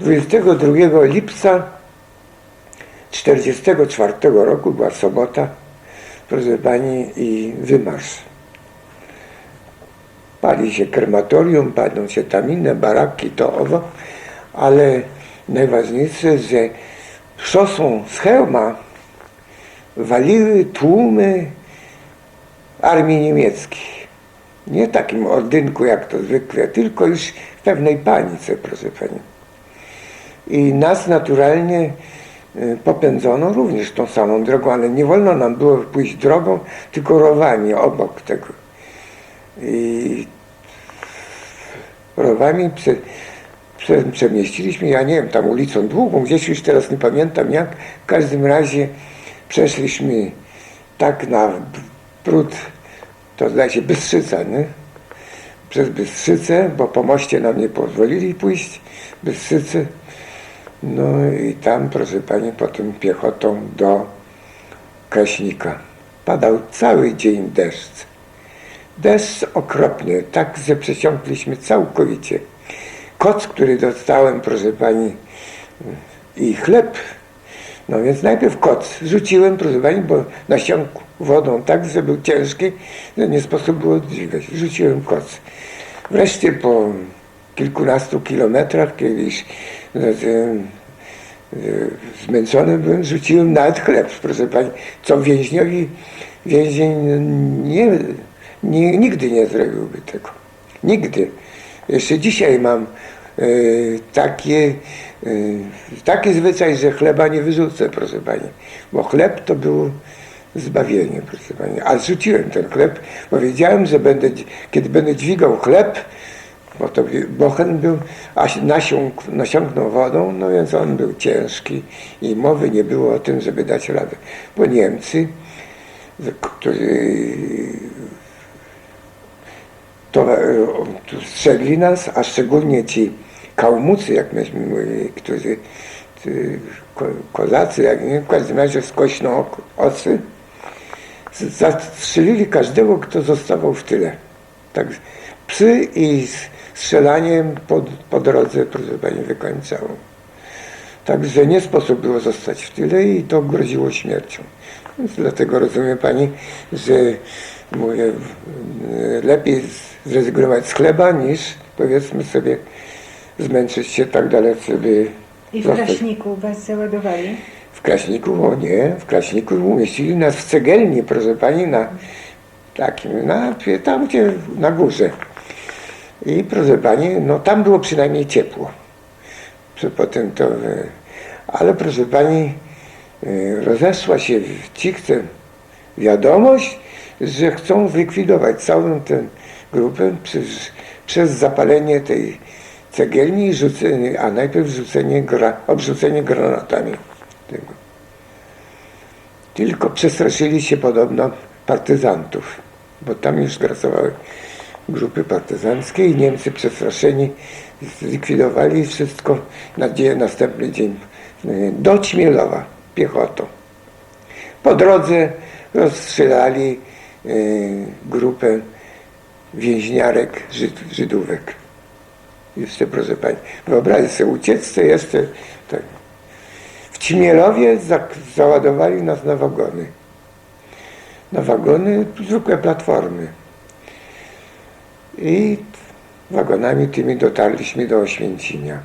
22 lipca 1944 roku była sobota, proszę pani, i wymarsz. Pali się krematorium, palą się tam inne baraki, to owo, ale najważniejsze, że szosą z hełma waliły tłumy armii niemieckiej. Nie takim ordynku jak to zwykle, tylko już w pewnej panice, proszę pani. I nas naturalnie y, popędzono również tą samą drogą, ale nie wolno nam było pójść drogą, tylko rowami obok tego. I rowami prze, prze, przemieściliśmy, ja nie wiem, tam ulicą długą, gdzieś już teraz nie pamiętam jak, w każdym razie przeszliśmy tak na brud, to zdaje się Bystrzyca, nie? Przez Bystrzycę, bo po moście nam nie pozwolili pójść, Bystrzycę. No i tam, proszę pani, potem piechotą do Kraśnika. Padał cały dzień deszcz. Deszcz okropny, tak, że przesiąkliśmy całkowicie. Koc, który dostałem, proszę pani, i chleb, no więc najpierw koc rzuciłem, proszę pani, bo nasiąkł wodą tak, że był ciężki, że nie sposób było dźwigać. Rzuciłem koc. Wreszcie po kilkunastu kilometrach, kiedy już no, e, e, zmęczony byłem, rzuciłem nawet chleb, proszę pani, co więźniowi, więzień nie, nie, nigdy nie zrobiłby tego. Nigdy. Jeszcze dzisiaj mam e, takie, e, taki zwyczaj, że chleba nie wyrzucę, proszę pani, bo chleb to było zbawienie, proszę pani. A zrzuciłem ten chleb, bo wiedziałem, że będę, kiedy będę dźwigał chleb, bo to bochen był, a się nasiąk, nasiąknął wodą, no więc on był ciężki i mowy nie było o tym, żeby dać radę. Bo Niemcy, którzy to, to strzegli nas, a szczególnie ci kałmucy, jak myśmy mówili, którzy ko, kozacy, jak nie, w każdym razie skośną ocy, zastrzelili każdego, kto zostawał w tyle. Tak, psy i strzelaniem po, po drodze, proszę pani, wykończało. Także nie sposób było zostać w tyle i to groziło śmiercią. Więc dlatego rozumie pani, że mówię, lepiej zrezygnować z chleba niż powiedzmy sobie zmęczyć się tak dalece, by I w zostać- Kraśniku was załadowali? w Kraśniku, o nie, w Kraśniku umieścili nas w cegielni, proszę pani, na takim, na, tam gdzie na górze. I proszę pani, no tam było przynajmniej ciepło. Potem to, e, ale proszę pani, e, rozeszła się w Cichce wiadomość, że chcą zlikwidować całą tę grupę przez, przez zapalenie tej cegielni i rzucenie, a najpierw rzucenie gra, obrzucenie granatami tego. Tylko przestraszyli się podobno partyzantów, bo tam już grasowały grupy partyzanckie i Niemcy przestraszeni zlikwidowali wszystko na następny dzień y, do Ćmielowa piechotą. Po drodze rozstrzelali y, grupę więźniarek Żyd, Żydówek. Jeszcze proszę Pani, wyobraźcie sobie ucieczce jeszcze tak. W Ćmielowie za, załadowali nas na wagony. Na wagony, zwykłe platformy. I wagonami tymi dotarliśmy do Oświęcimia.